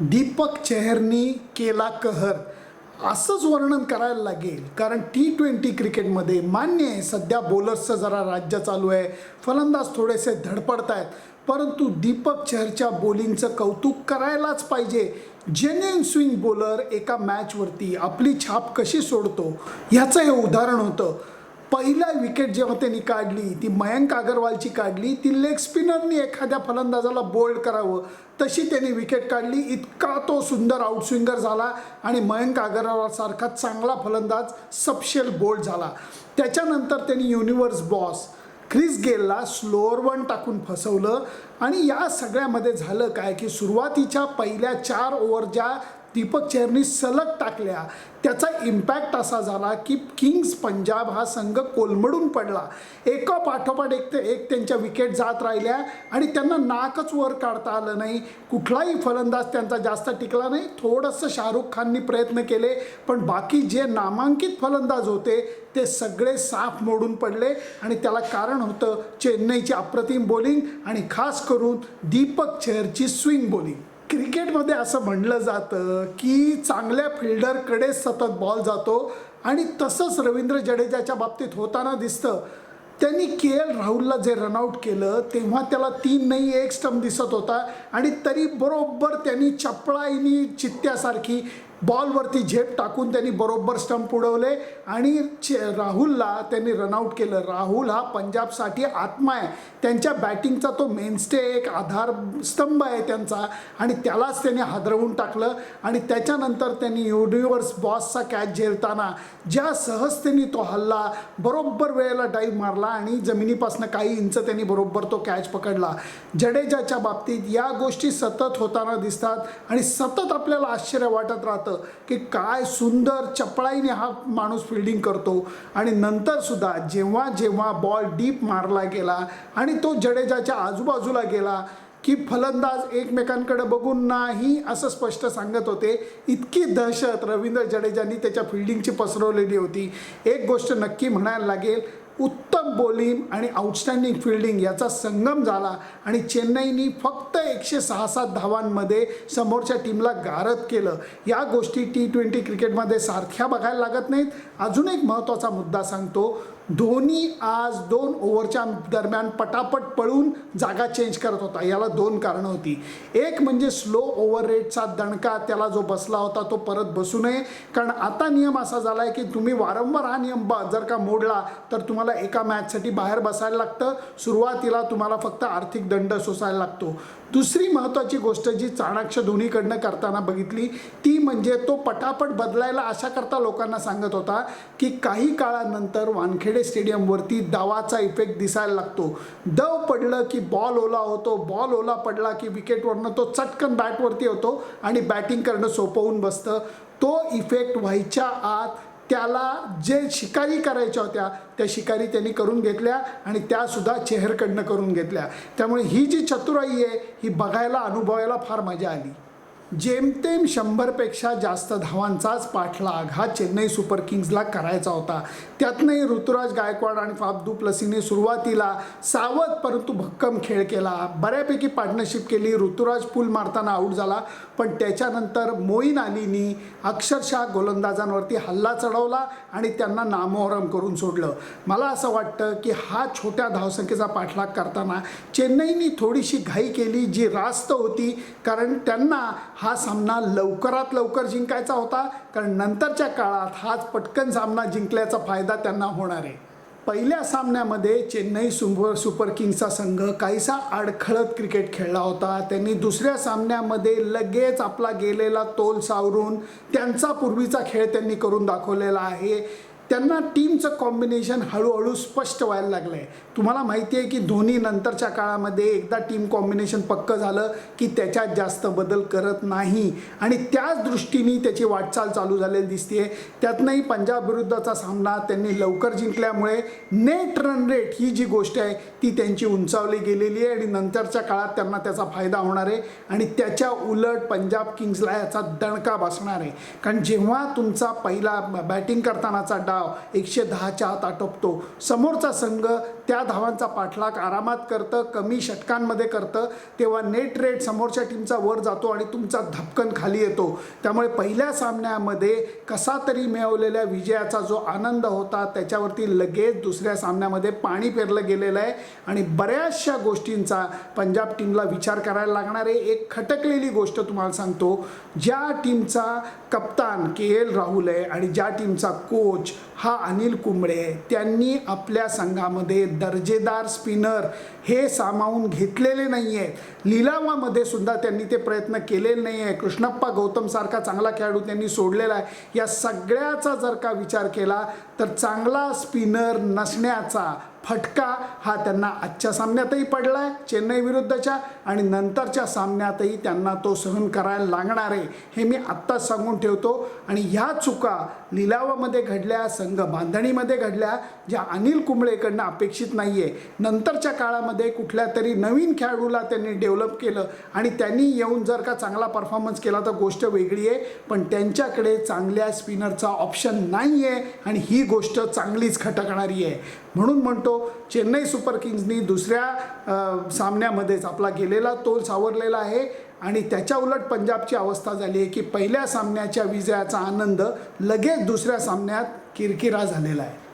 दीपक चेहरनी केला कहर. असंच वर्णन करायला लागेल. कारण टी ट्वेंटी क्रिकेटमध्ये मान्य आहे सध्या बॉलर्सचं जरा राज्य चालू आहे. फलंदाज थोडेसे धडपडत आहेत. परंतु दीपक चहरच्या बॉलिंगचं कौतुक करायलाच पाहिजे. जेन्युन स्विंग बॉलर एका मॅचवरती आपली छाप कशी सोडतो ह्याचं हे उदाहरण होतं. पहिला विकेट जेव्हा त्यांनी काढली ती मयंक अगरवालची काढली ती लेग स्पिनरनी एखाद्या फलंदाजाला बोल्ड करावं. तशी त्यांनी विकेट काढली इतका तो सुंदर आउटस्विंगर झाला आणि मयंक अगरवालसारखा चांगला फलंदाज सपशेल बोल्ड झाला. त्याच्यानंतर त्यांनी युनिवर्स बॉस क्रिस गेलला स्लोअर वन टाकून फसवलं. आणि या सगळ्यामध्ये झालं काय की सुरुवातीच्या पहिल्या चार ओव्हर ज्या दीपक चेहरनी सलग टाकल्या. त्याचा इम्पॅक्ट असा झाला की किंग्स पंजाब हा संघ कोलमडून पडला. एका पाठोपाठ एक ते एक त्यांच्या विकेट जात राहिल्या आणि त्यांना नाकच वर काढता आलं नाही. कुठलाही फलंदाज त्यांचा जास्त टिकला नाही. थोडंसं शाहरुख खाननी प्रयत्न केले पण बाकी जे नामांकित फलंदाज होते ते सगळे साफ मोडून पडले आणि त्याला कारण होतं चेन्नईची अप्रतिम बॉलिंग आणि खास करून दीपक चेहरची स्विंग बॉलिंग क्रिकेटमध्ये असं म्हणलं जातं की चांगल्या फिल्डरकडे सतत बॉल जातो आणि तसंच रवींद्र जडेजाच्या बाबतीत होताना दिसतं. त्यांनी के एल राहुलला जे रनआउट केलं तेव्हा त्याला तीन नाही एक स्टंप दिसत होता आणि तरी बरोबर त्यांनी चपळाईनी चित्त्यासारखी बॉलवरती झेप टाकून त्यांनी बरोबर स्टंप उडवले आणि चे राहुलला त्यांनी रनआउट केलं. राहुल हा पंजाबसाठी आत्मा आहे. त्यांच्या बॅटिंगचा तो मेनस्टे एक आधार स्तंभ आहे त्यांचा. आणि त्यालाच त्यांनी हादरवून टाकलं. आणि त्याच्यानंतर त्यांनी युनिवर्स बॉसचा कॅच झेलताना ज्या सहजतेने तो हल्ला बरोबर वेळेला डाईव्ह मारला आणि जमिनीपासून काही इंच त्यांनी बरोबर तो कॅच पकडला. जडेजाच्या बाबतीत या गोष्टी सतत होताना दिसतात आणि सतत आपल्याला आश्चर्य वाटत राहतं. की काय सुंदर चपळाईने हा माणूस फिल्डिंग करतो. आणि नंतरसुद्धा जेव्हा जेव्हा बॉल डीप मारला गेला आणि तो जडेजाच्या आजूबाजूला गेला की फलंदाज एकमेकांकडे बघून नाही असं स्पष्ट सांगत होते. इतकी दहशत रवींद्र जडेजांनी त्याच्या फिल्डिंगची पसरवलेली होती. एक गोष्ट नक्की म्हणायला लागेल उत्तम बॉलिंग आणि आउटस्टँडिंग फिल्डिंग याचा संगम झाला. आणि चेन्नईनी फक्त एकशे सहा सात धावांमध्ये समोरच्या टीमला गारद केलं. या गोष्टी टी ट्वेंटी क्रिकेटमध्ये सारख्या बघायला लागत नाहीत. अजून एक महत्त्वाचा मुद्दा सांगतो. धोनी आज दोन ओव्हरच्या दरम्यान पटापट पळून जागा चेंज करत होता. याला दोन कारणं होती. एक म्हणजे स्लो ओव्हर रेटचा दणका त्याला जो बसला होता तो परत बसू नये. कारण आता नियम असा झाला आहे की तुम्ही वारंवार हा नियम ब जर का मोडला तर तुम्हाला एका मॅचसाठी बाहेर बसायला लागतं. सुरुवातीला तुम्हाला फक्त आर्थिक दंड सोसायला लागतो. दुसरी महत्त्वाची गोष्ट जी चाणाक्ष धोनीकडनं करताना बघितली ती म्हणजे तो पटापट बदलायला अशा करता लोकांना सांगत होता की काही काळानंतर वानखेडे स्टेडियमवरती दावाचा इफेक्ट दिसायला लागतो. दव पडलं की बॉल ओला होतो बॉल ओला पडला की विकेटवरनं तो चटकन बॅटवरती होतो आणि बॅटिंग करणं सोपं होऊन बसतं. तो इफेक्ट व्हायच्या आत त्याला जे शिकारी करायच्या होत्या त्या शिकारी त्यांनी करून घेतल्या आणि त्यासुद्धा चेहरकडनं करून घेतल्या. त्यामुळे ही जी चतुराई आहे ही बघायला अनुभवायला फार मजा आली. जेमतेम शंभरपेक्षा जास्त धावांचाच पाठलाग हा चेन्नई सुपर किंग्सला करायचा होता. त्यातनंही ऋतुराज गायकवाड आणि फाबदू प्लसीने सुरुवातीला सावध परंतु भक्कम खेळ केला. बऱ्यापैकी पार्टनरशिप केली. ऋतुराज पूल मारताना आऊट झाला. पण त्याच्यानंतर मोईन अलीनी अक्षरशः गोलंदाजांवरती हल्ला चढवला आणि त्यांना नामोहरम करून सोडलं. मला असं वाटतं की हा छोट्या धावसंख्येचा पाठलाग करताना चेन्नईनी थोडीशी घाई केली जी रास्त होती कारण त्यांना हा सामना लवकरात लवकर जिंकायचा होता कारण नंतरच्या काळात हाच पटकन सामना जिंकल्याचा फायदा त्यांना होणार आहे. पहिल्या सामन्यामध्ये चेन्नई सुपर सुपर किंग्सचा संघ काहीसा अडखळत क्रिकेट खेळला होता. त्यांनी दुसऱ्या सामन्यामध्ये लगेच आपला गेलेला तोल सावरून त्यांचा पूर्वीचा खेळ त्यांनी करून दाखवलेला आहे. त्यांना टीमचं कॉम्बिनेशन हळूहळू स्पष्ट व्हायला लागलं आहे तुम्हाला माहिती आहे की धोनी नंतरच्या काळामध्ये एकदा टीम कॉम्बिनेशन पक्कं झालं की त्याच्यात जास्त बदल करत नाही. आणि त्याच दृष्टीने त्याची वाटचाल चालू झालेली दिसते त्यातनंही पंजाब विरुद्धचा सामना त्यांनी लवकर जिंकल्यामुळे नेट रन रेट ही जी गोष्ट आहे ती त्यांची उंचावली गेलेली आहे. आणि नंतरच्या काळात त्यांना त्याचा फायदा होणार आहे. आणि त्याच्या उलट पंजाब किंग्सला याचा दणका बसणार आहे. कारण जेव्हा तुमचा पहिला बॅटिंग करतानाचा डाव डाव एकशे दहाच्या आत आटोपतो. समोरचा संघ त्या धावांचा पाठलाग आरामात करतं कमी षटकांमध्ये करतं तेव्हा नेट रेट समोरच्या टीमचा वर जातो आणि तुमचा धपकन खाली येतो. त्यामुळे पहिल्या सामन्यामध्ये कसा तरी मिळवलेल्या विजयाचा जो आनंद होता त्याच्यावरती लगेच दुसऱ्या सामन्यामध्ये पाणी पेरलं गेलेलं आहे. आणि बऱ्याचशा गोष्टींचा पंजाब टीमला विचार करायला लागणार आहे. एक खटकलेली गोष्ट तुम्हाला सांगतो. ज्या टीमचा कप्तान के एल राहुल आहे आणि ज्या टीमचा कोच हा अनिल कुंबळे त्यांनी आपल्या संघामध्ये दर्जेदार स्पिनर हे सामावून घेतलेले नाही आहेत लिलावामध्ये सुद्धा त्यांनी ते प्रयत्न केलेले नाही आहे कृष्णप्पा गौतमसारखा चांगला खेळाडू त्यांनी सोडलेला आहे. या सगळ्याचा जर का विचार केला तर चांगला स्पिनर नसण्याचा फटका हा त्यांना आजच्या सामन्यातही पडला आहे चेन्नई विरुद्धच्या आणि नंतरच्या सामन्यातही त्यांना तो सहन करायला लागणार आहे हे मी आत्ताच सांगून ठेवतो. आणि ह्या चुका लिलावामध्ये घडल्या संघ बांधणीमध्ये घडल्या ज्या अनिल कुंबळेकडनं अपेक्षित नाही आहे नंतरच्या काळामध्ये कुठल्या तरी नवीन खेळाडूला त्यांनी डेव्हलप केलं आणि त्यांनी येऊन जर का चांगला परफॉर्मन्स केला तर गोष्ट वेगळी आहे पण त्यांच्याकडे चांगल्या स्पिनरचा ऑप्शन नाही आहे आणि ही गोष्ट चांगलीच खटकणारी आहे. म्हणून म्हणतो चेन्नई सुपर किंग्जनी दुसऱ्या सामन्यामध्येच आपला गेलेला तोल सावरलेला आहे आणि त्याच्या उलट पंजाबची अवस्था झाली आहे की पहिल्या सामन्याच्या विजयाचा आनंद लगेच दुसऱ्या सामन्यात किरकिरा झालेला आहे.